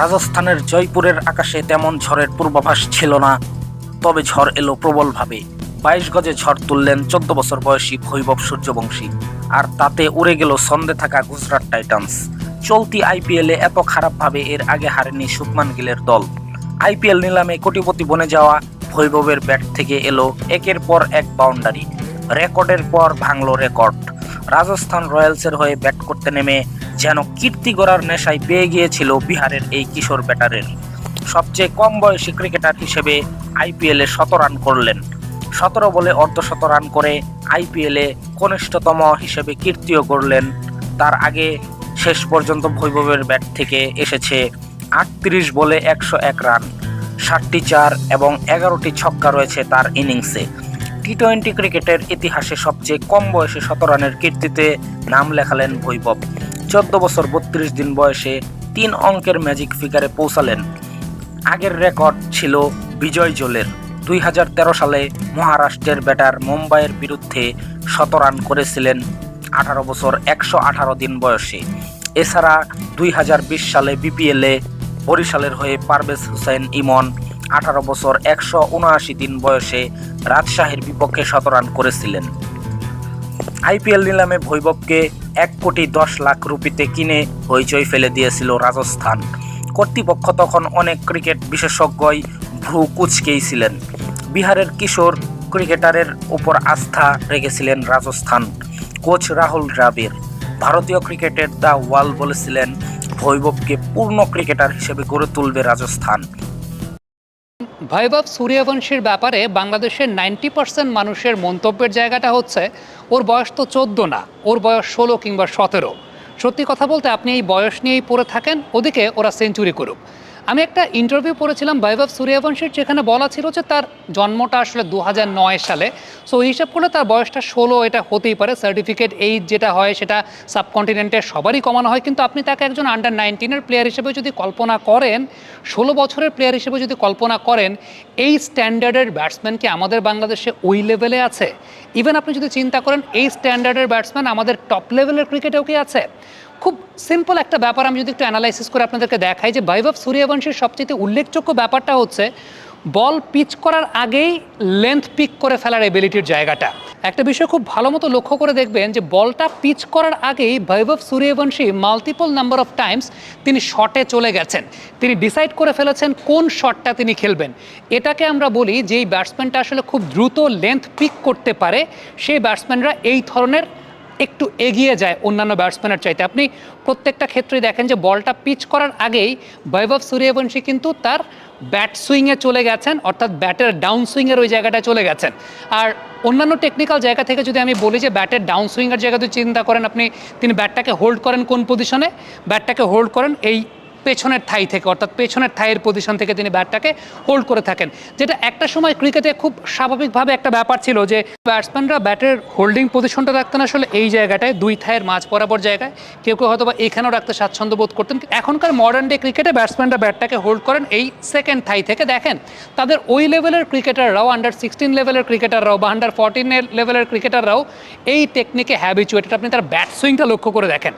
রাজস্থানের জয়পুরের আকাশে তেমন ঝড়ের পূর্বাভাস ছিল না। তবে ঝড় এলো প্রবলভাবে। বাইশ গজে ঝড় তুললেন চোদ্দ বছর বয়সী ভৈবব সূর্যবংশী। আর তাতে উড়ে গেল ছন্দে থাকা গুজরাট টাইটান্স। চলতি আইপিএলে এত খারাপভাবে এর আগে হারেনি শুভমান গিলের দল। আইপিএল নিলামে কোটিপতি বনে যাওয়া ভৈববের ব্যাট থেকে এলো একের পর এক বাউন্ডারি। রেকর্ডের পর ভাঙলো রেকর্ড। রাজস্থান রয়্যালসের হয়ে ব্যাট করতে নেমে যেন কীর্তি গড়ার নেশায় পেয়ে গিয়েছিল বিহারের এই কিশোর ব্যাটারের। সবচেয়ে কম বয়সী ক্রিকেটার হিসেবে আইপিএলে শত রান করলেন। সতেরো বলে অর্ধশত রান করে আইপিএলে কনিষ্ঠতম হিসেবে কীর্তিও করলেন তার আগে শেষ পর্যন্ত ভৈভবের ব্যাট থেকে এসেছে আটত্রিশ বলে একশো এক রান। ষাটটি চার এবং এগারোটি ছক্কা রয়েছে তার ইনিংসে। টি টোয়েন্টি ক্রিকেটের ইতিহাসে সবচেয়ে কম বয়সে শত রানের কীর্তিতে নাম লেখালেন ভৈভব। চোদ্দ বছর বত্রিশ দিন বয়সে তিন অঙ্কের ম্যাজিক ফিগারে পৌঁছালেন। আগের রেকর্ড ছিল বিজয় জোলের। দুই হাজার তেরো সালে মহারাষ্ট্রের ব্যাটার মুম্বাইয়ের বিরুদ্ধে শত রান করেছিলেন আঠারো বছর একশো আঠারো দিন বয়সে। এছাড়া দুই হাজার বিশ সালে বিপিএলে বরিশালের হয়ে পারভেজ হুসেন ইমন আঠারো বছর একশো উনআশি দিন বয়সে রাজশাহীর বিপক্ষে শত রান করেছিলেন। আইপিএল নিলামে ভৈববকে এক কোটি দশ লাখ রুপিতে কিনে হইচই ফেলে দিয়েছিল রাজস্থান। কর্তৃপক্ষ তখন অনেক ক্রিকেট বিশেষজ্ঞই ভ্রু কুচকেই ছিলেন। বিহারের কিশোর ক্রিকেটারের উপর আস্থা রেখেছিলেন রাজস্থান কোচ রাহুল দ্রাবিড়। ভারতীয় ক্রিকেটের দ্য ওয়াল বলেছিলেন ভৈববকে পূর্ণ ক্রিকেটার হিসেবে গড়ে তুলবে রাজস্থান। ভৈভব সূর্যবংশীর ব্যাপারে বাংলাদেশের নাইনটি পার্সেন্ট মানুষের মন্তব্যের জায়গাটা হচ্ছে, ওর বয়স তো চোদ্দ না, ওর বয়স ষোলো কিংবা সতেরো। সত্যি কথা বলতে আপনি এই বয়স নিয়েই পড়ে থাকেন, ওদিকে ওরা সেঞ্চুরি করুক। আমি একটা ইন্টারভিউ পড়েছিলাম বৈভব সূর্যবংশীর, যেখানে বলা ছিল যে তার জন্মটা আসলে দু সালে। সো হিসাব করলে তার বয়সটা ষোলো, এটা হতেই পারে। সার্টিফিকেট এইজ যেটা হয়, সেটা সাবকন্টিনেন্টের সবারই কমানো হয়। কিন্তু আপনি তাকে একজন আন্ডার নাইনটিনের প্লেয়ার হিসেবে যদি কল্পনা করেন, ষোলো বছরের প্লেয়ার হিসেবে যদি কল্পনা করেন, এই স্ট্যান্ডার্ডের ব্যাটসম্যান কি আমাদের বাংলাদেশে ওই লেভেলে আছে? ইভেন আপনি যদি চিন্তা করেন, এই স্ট্যান্ডার্ডের ব্যাটসম্যান আমাদের টপ লেভেলের ক্রিকেটেও কি আছে? খুব সিম্পল একটা ব্যাপার আমি যদি একটু অ্যানালাইসিস করে আপনাদেরকে দেখাই যে বৈভব সূর্যবংশীর সবচেয়ে উল্লেখযোগ্য ব্যাপারটা হচ্ছে, বল পিচ করার আগেই লেন্থ পিক করে ফেলার এবিলিটির জায়গাটা। একটা বিষয় খুব ভালো মতো লক্ষ্য করে দেখবেন যে বলটা পিচ করার আগেই Vaibhav Suryavanshi multiple number of times তিনি শটে চলে গেছেন। তিনি ডিসাইড করে ফেলেছেন কোন শটটা তিনি খেলবেন। এটাকে আমরা বলি যেই ব্যাটসম্যানটা আসলে খুব দ্রুত লেন্থ পিক করতে পারে, সেই ব্যাটসম্যানরা এই ধরনের একটু এগিয়ে যায় অন্যান্য ব্যাটসম্যানের চাইতে। আপনি প্রত্যেকটা ক্ষেত্রে দেখেন যে বলটা পিচ করার আগেই বৈভব সূর্যবংশী কিন্তু তার ব্যাট সুইংয়ে চলে গেছেন, অর্থাৎ ব্যাটের ডাউন সুইংয়ের ওই জায়গাটায় চলে গেছেন। আর অন্যান্য টেকনিক্যাল জায়গা থেকে যদি আমি বলি যে ব্যাটের ডাউন সুইংয়ের জায়গাতে চিন্তা করেন, আপনি তিনি ব্যাটটাকে হোল্ড করেন কোন পজিশনে ব্যাটটাকে হোল্ড করেন এই পেছনের থাই থেকে, অর্থাৎ পেছনের থাইয়ের পজিশন থেকে তিনি ব্যাটটাকে হোল্ড করে থাকেন। যেটা একটা সময় ক্রিকেটে খুব স্বাভাবিকভাবে একটা ব্যাপার ছিল যে ব্যাটসম্যানরা ব্যাটের হোল্ডিং পজিশনটা রাখতেন আসলে এই জায়গাটায়, দুই থাইয়ের মাঝ বরাবর জায়গায়। কেউ কেউ হয়তো বা এখানেও রাখতে স্বাচ্ছন্দ্য বোধ করতেন। এখনকার মডার্ন ডে ক্রিকেটে ব্যাটসম্যানরা ব্যাটটাকে হোল্ড করেন এই সেকেন্ড থাই থেকে। দেখেন, তাদের ওই লেভেলের ক্রিকেটাররাও আন্ডার সিক্সটিন লেভেলের ক্রিকেটাররাও বা আন্ডার ফোরটিন লেভেলের ক্রিকেটাররাও এই টেকনিকে হ্যাবিচুয়েটেড আপনি তার ব্যাট সুইংটা লক্ষ্য করে দেখেন।